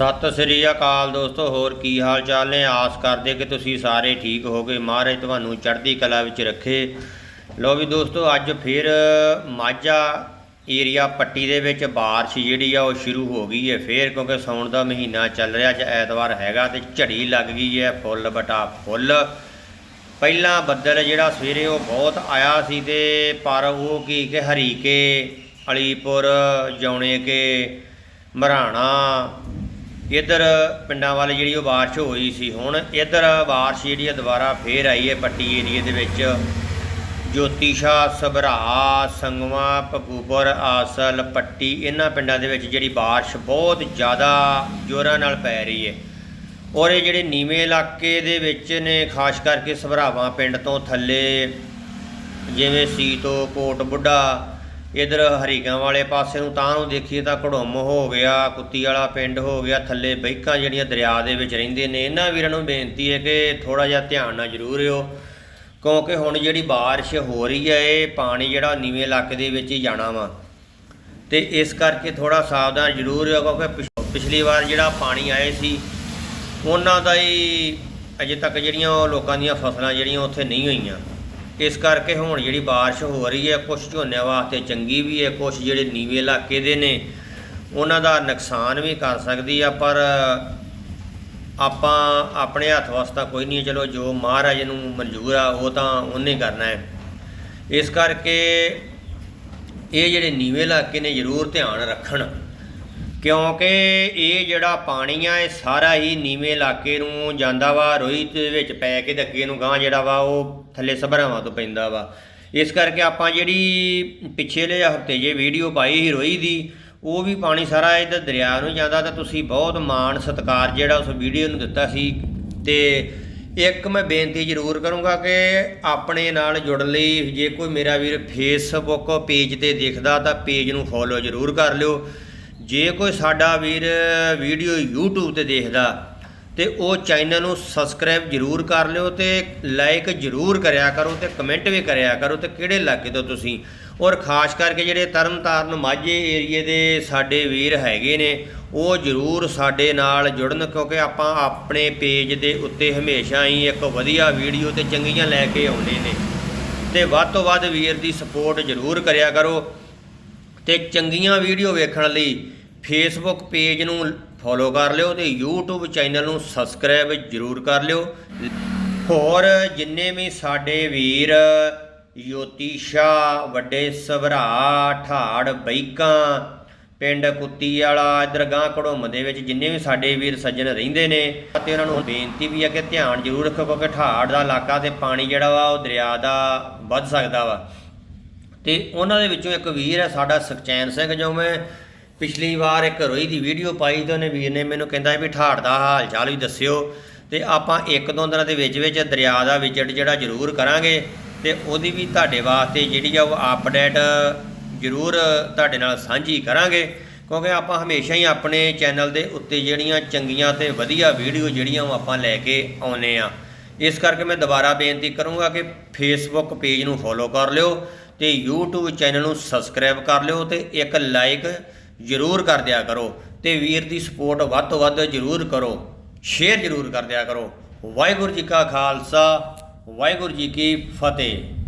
ਸਤਿ ਸ੍ਰੀ ਅਕਾਲ ਦੋਸਤੋ, ਹੋਰ ਕੀ ਹਾਲ ਚਾਲ ਨੇ? ਆਸ ਕਰਦੇ ਕਿ ਤੁਸੀਂ ਸਾਰੇ ਠੀਕ ਹੋਗੇ ਮਹਾਰਾਜ ਤੁਹਾਨੂੰ ਚੜ੍ਹਦੀ ਕਲਾ ਵਿੱਚ ਰੱਖੇ। ਲੋ ਵੀ ਦੋਸਤੋ, ਅੱਜ ਫਿਰ ਮਾਝਾ ਏਰੀਆ ਪੱਟੀ ਦੇ ਵਿੱਚ ਬਾਰਿਸ਼ ਜਿਹੜੀ ਆ, ਉਹ ਸ਼ੁਰੂ ਹੋ ਗਈ ਹੈ। ਫੇਰ ਕਿਉਂਕਿ ਸਾਉਣ ਦਾ ਮਹੀਨਾ ਚੱਲ ਰਿਹਾ, ਅੱਜ ਐਤਵਾਰ ਹੈਗਾ ਤੇ ਝੜੀ ਲੱਗ ਗਈ ਹੈ, ਫੁੱਲ ਬਟਾ ਫੁੱਲ। ਪਹਿਲਾਂ ਬੱਦਲ ਜਿਹੜਾ ਸਵੇਰੇ ਉਹ ਬਹੁਤ ਆਇਆ ਸੀ ਤੇ, ਪਰ ਉਹ ਕੀ ਕਿ ਹਰੀਕੇ, ਅਲੀਪੁਰ, ਜੌਣੇ ਕੇ, ਮਰਾਣਾ ਇਧਰ ਪਿੰਡਾਂ ਵੱਲ ਜਿਹੜੀ ਉਹ ਬਾਰਿਸ਼ ਹੋਈ ਸੀ ਹੁਣ, ਇਧਰ ਬਾਰਿਸ਼ ਜਿਹੜੀ ਆ ਦੁਬਾਰਾ ਫੇਰ ਆਈ ਹੈ ਪੱਟੀ ਏਰੀਏ ਦੇ ਵਿੱਚ। ਜੋਤੀਸ਼ਾ ਸਭਰਾ, ਸੰਗਵਾ ਭਗੂਪੁਰ ਆਸਲ, ਪੱਟੀ, ਇਹਨਾਂ ਪਿੰਡਾਂ ਦੇ ਵਿੱਚ ਜਿਹੜੀ ਬਾਰਿਸ਼ ਬਹੁਤ ਜ਼ਿਆਦਾ ਜ਼ੋਰਾਂ ਨਾਲ ਪੈ ਰਹੀ ਹੈ। ਔਰ ਇਹ ਜਿਹੜੇ ਨੀਵੇਂ ਇਲਾਕੇ ਦੇ ਵਿੱਚ ਨੇ, ਖਾਸ ਕਰਕੇ ਸਭਰਾਵਾਂ ਪਿੰਡ ਤੋਂ ਥੱਲੇ, ਜਿਵੇਂ ਸੀ ਤੋਂ ਕੋਟ ਬੁੱਢਾ ਇਧਰ ਹਰੀਕਾਂ ਵਾਲੇ ਪਾਸੇ ਨੂੰ ਤਾਂ ਨੂੰ ਦੇਖੀਏ ਤਾਂ ਘੜੁੰਮ ਹੋ ਗਿਆ, ਕੁੱਤੀ ਵਾਲਾ ਪਿੰਡ ਹੋ ਗਿਆ, ਥੱਲੇ ਬੈਕਾਂ ਜਿਹੜੀਆਂ ਦਰਿਆ ਦੇ ਵਿੱਚ ਰਹਿੰਦੇ ਨੇ, ਇਹਨਾਂ ਵੀਰਾਂ ਨੂੰ ਬੇਨਤੀ ਹੈ ਕਿ ਥੋੜਾ ਜਿਹਾ ਧਿਆਨ ਨਾਲ ਜ਼ਰੂਰ ਰਿਓ, ਕਿਉਂਕਿ ਹੁਣ ਜਿਹੜੀ ਬਾਰਿਸ਼ ਹੋ ਰਹੀ ਹੈ, ਇਹ ਪਾਣੀ ਜਿਹੜਾ ਨੀਵੇਂ ਇਲਾਕੇ ਦੇ ਵਿੱਚ ਹੀ ਜਾਣਾ ਵਾ। ਤੇ ਇਸ ਕਰਕੇ ਥੋੜਾ ਸਾਵਧਾਨ ਜ਼ਰੂਰ ਰਿਓ, ਕਿਉਂਕਿ ਪਿਛ- ਪਿਛਲੀ ਵਾਰ ਜਿਹੜਾ ਪਾਣੀ ਆਏ ਸੀ, ਉਹਨਾਂ ਦਾ ਹੀ ਅਜੇ ਤੱਕ ਜਿਹੜੀਆਂ ਉਹ ਲੋਕਾਂ ਦੀਆਂ ਫਸਲਾਂ ਜਿਹੜੀਆਂ ਉੱਥੇ ਨਹੀਂ ਹੋਈਆਂ। ਇਸ ਕਰਕੇ ਹੁਣ ਜਿਹੜੀ ਬਾਰਿਸ਼ ਹੋ ਰਹੀ ਹੈ ਕੁਝ ਝੋਨਿਆਂ ਵਾਸਤੇ ਚੰਗੀ ਵੀ ਹੈ ਕੁਝ ਜਿਹੜੇ ਨੀਵੇਂ ਇਲਾਕੇ ਦੇ ਨੇ, ਉਹਨਾਂ ਦਾ ਨੁਕਸਾਨ ਵੀ ਕਰ ਸਕਦੀ ਆ, ਪਰ ਆਪਾਂ ਆਪਣੇ ਹੱਥ ਵਾਸਤਾ ਕੋਈ ਨਹੀਂ ਚਲੋ, ਜੋ ਮਹਾਰਾਜ ਨੂੰ ਮਨਜ਼ੂਰ ਆ, ਉਹ ਤਾਂ ਉਹਨੇ ਕਰਨਾ ਹੈ। ਇਸ ਕਰਕੇ ਇਹ ਜਿਹੜੇ ਨੀਵੇਂ ਇਲਾਕੇ ਨੇ, ਜ਼ਰੂਰ ਧਿਆਨ ਰੱਖਣ। ਕਿਉਂਕਿ ਇਹ ਜਿਹੜਾ ਪਾਣੀ ਆ, ਇਹ ਸਾਰਾ ਹੀ ਨੀਵੇਂ ਇਲਾਕੇ ਨੂੰ ਜਾਂਦਾ ਵਾ ਰੋਈ ਦੇ ਵਿੱਚ ਪੈ ਕੇ ਤੇ ਅੱਗੇ ਨੂੰ ਗਾਂ ਜਿਹੜਾ ਵਾ, ਉਹ ਥੱਲੇ ਸਭਰਾਵਾਂ ਤੋਂ ਪੈਂਦਾ ਵਾ। ਇਸ ਕਰਕੇ ਆਪਾਂ ਜਿਹੜੀ ਪਿਛਲੇ ਹਫ਼ਤੇ ਜੇ ਵੀਡੀਓ ਪਾਈ ਸੀ ਰੋਹੀ ਦੀ, ਉਹ ਵੀ ਪਾਣੀ ਸਾਰਾ ਇੱਧਰ ਦਰਿਆ ਨੂੰ ਜਾਂਦਾ ਤਾਂ ਤੁਸੀਂ ਬਹੁਤ ਮਾਣ ਸਤਿਕਾਰ ਜਿਹੜਾ ਉਸ ਵੀਡੀਓ ਨੂੰ ਦਿੱਤਾ ਸੀ। ਤੇ ਇੱਕ ਮੈਂ ਬੇਨਤੀ ਜ਼ਰੂਰ ਕਰੂੰਗਾ ਕਿ ਆਪਣੇ ਨਾਲ ਜੁੜਨ ਲਈ, ਜੇ ਕੋਈ ਮੇਰਾ ਵੀਰ ਫੇਸਬੁੱਕ ਪੇਜ ਤੇ ਦੇਖਦਾ ਤਾਂ ਪੇਜ ਨੂੰ ਫੋਲੋ ਜ਼ਰੂਰ ਕਰ ਲਿਓ। ਜੇ ਕੋਈ ਸਾਡਾ ਵੀਰ ਵੀਡੀਓ YouTube ਤੇ ਦੇਖਦਾ ਤੇ ਉਹ ਚੈਨਲ ਨੂੰ ਸਬਸਕ੍ਰਾਈਬ ਜ਼ਰੂਰ ਕਰ ਲਿਓ ਤੇ ਲਾਈਕ ਜ਼ਰੂਰ ਕਰਿਆ ਕਰੋ ਤੇ ਕਮੈਂਟ ਵੀ ਕਰਿਆ ਕਰੋ ਤੇ ਕਿਹੜੇ ਇਲਾਕੇ ਤੋਂ ਤੁਸੀਂ। ਔਰ ਖਾਸ ਕਰਕੇ ਜਿਹੜੇ ਤਰਨਤਾਰਨ ਮਾਝੇ ਏਰੀਏ ਦੇ ਸਾਡੇ ਵੀਰ ਹੈਗੇ ਨੇ, ਉਹ ਜ਼ਰੂਰ ਸਾਡੇ ਨਾਲ ਜੁੜਨ ਕਿਉਂਕਿ ਆਪਾਂ ਆਪਣੇ ਪੇਜ ਦੇ ਉੱਤੇ ਹਮੇਸ਼ਾ ਹੀ ਇੱਕ ਵਧੀਆ ਵੀਡੀਓ ਤੇ ਚੰਗੀਆਂ ਲੈ ਕੇ ਆਉਂਦੇ ਨੇ। ਤੇ ਵੱਧ ਤੋਂ ਵੱਧ ਵੀਰ ਦੀ ਸਪੋਰਟ ਜ਼ਰੂਰ ਕਰਿਆ ਕਰੋ। ਤੇ ਚੰਗੀਆਂ ਵੀਡੀਓ ਵੇਖਣ ਲਈ ਫੇਸਬੁੱਕ ਪੇਜ ਨੂੰ ਫੋਲੋ ਕਰ ਲਿਓ ਤੇ YouTube ਚੈਨਲ ਨੂੰ ਸਬਸਕ੍ਰਾਈਬ ਜ਼ਰੂਰ ਕਰ ਲਿਓ। ਹੋਰ ਜਿੰਨੇ ਵੀ ਸਾਡੇ ਵੀਰ ਯੋਤੀਸ਼ਾ ਵੱਡੇ ਸਭਰਾ ਠਾੜ, ਬੈਕਾਂ, ਪਿੰਡ ਕੁੱਤੀ ਵਾਲਾ ਇਧਰ ਗਾਂ ਘੜੋਮ ਦੇ ਵਿੱਚ ਜਿੰਨੇ ਵੀ ਸਾਡੇ ਵੀਰ ਸੱਜਣ ਰਹਿੰਦੇ ਨੇ ਅਤੇ ਉਹਨਾਂ ਨੂੰ ਬੇਨਤੀ ਵੀ ਹੈ ਕਿ ਧਿਆਨ ਜ਼ਰੂਰ ਰੱਖੋ ਕਿਉਂਕਿ ਠਾੜ ਦਾ ਇਲਾਕਾ ਤੇ ਪਾਣੀ ਜਿਹੜਾ ਵਾ ਉਹ ਦਰਿਆ ਦਾ ਵੱਧ ਸਕਦਾ ਵਾ। ਤੇ ਉਹਨਾਂ ਦੇ ਵਿੱਚੋਂ ਇੱਕ ਵੀਰ ਹੈ, ਸਾਡਾ ਸੁਖਚੈਨ ਸਿੰਘ ਜੋ ਮੈਂ ਪਿਛਲੀ ਵਾਰ ਇੱਕ ਰੋਈ ਦੀ ਵੀਡੀਓ ਪਾਈ ਤੇ ਉਹਨੇ ਵੀਰ ਨੇ ਮੈਨੂੰ ਕਹਿੰਦਾ ਵੀ ਠਾੜ ਦਾ ਹਾਲ ਚਾਲ ਵੀ ਦੱਸਿਓ ਤੇ ਆਪਾਂ ਇੱਕ ਦੋ ਦਿਨਾਂ ਦੇ ਵਿੱਚ ਵਿੱਚ ਦਰਿਆ ਦਾ ਵਿਜ਼ਿਟ ਜਿਹੜਾ ਜ਼ਰੂਰ ਕਰਾਂਗੇ ਤੇ ਉਹਦੀ ਵੀ ਤੁਹਾਡੇ ਵਾਸਤੇ ਜਿਹੜੀ ਆ ਉਹ ਅਪਡੇਟ ਜ਼ਰੂਰ ਤੁਹਾਡੇ ਨਾਲ ਸਾਂਝੀ ਕਰਾਂਗੇ, ਕਿਉਂਕਿ ਆਪਾਂ ਹਮੇਸ਼ਾ ਹੀ ਆਪਣੇ ਚੈਨਲ ਦੇ ਉੱਤੇ ਜਿਹੜੀਆਂ ਚੰਗੀਆਂ ਤੇ ਵਧੀਆ ਵੀਡੀਓ ਜਿਹੜੀਆਂ ਉਹ ਆਪਾਂ ਲੈ ਕੇ ਆਉਨੇ ਆ ਇਸ ਕਰਕੇ ਮੈਂ ਦੁਬਾਰਾ ਬੇਨਤੀ ਕਰੂੰਗਾ ਕਿ ਫੇਸਬੁੱਕ ਪੇਜ ਨੂੰ ਫੋਲੋ ਕਰ ਲਿਓ ਤੇ YouTube ਚੈਨਲ ਨੂੰ ਸਬਸਕ੍ਰਾਈਬ ਕਰ ਲਿਓ ਤੇ ਇੱਕ ਲਾਈਕ ਜ਼ਰੂਰ ਕਰ ਦਿਆ ਕਰੋ ਤੇ ਵੀਰ ਦੀ ਸਪੋਰਟ ਵੱਧ ਤੋਂ ਵੱਧ ਜ਼ਰੂਰ ਕਰੋ ਸ਼ੇਅਰ ਜ਼ਰੂਰ ਕਰ ਦਿਆ ਕਰੋ। ਵਾਹਿਗੁਰੂ ਜੀ ਕਾ ਖਾਲਸਾ, ਵਾਹਿਗੁਰੂ ਜੀ ਕੀ ਫਤਿਹ।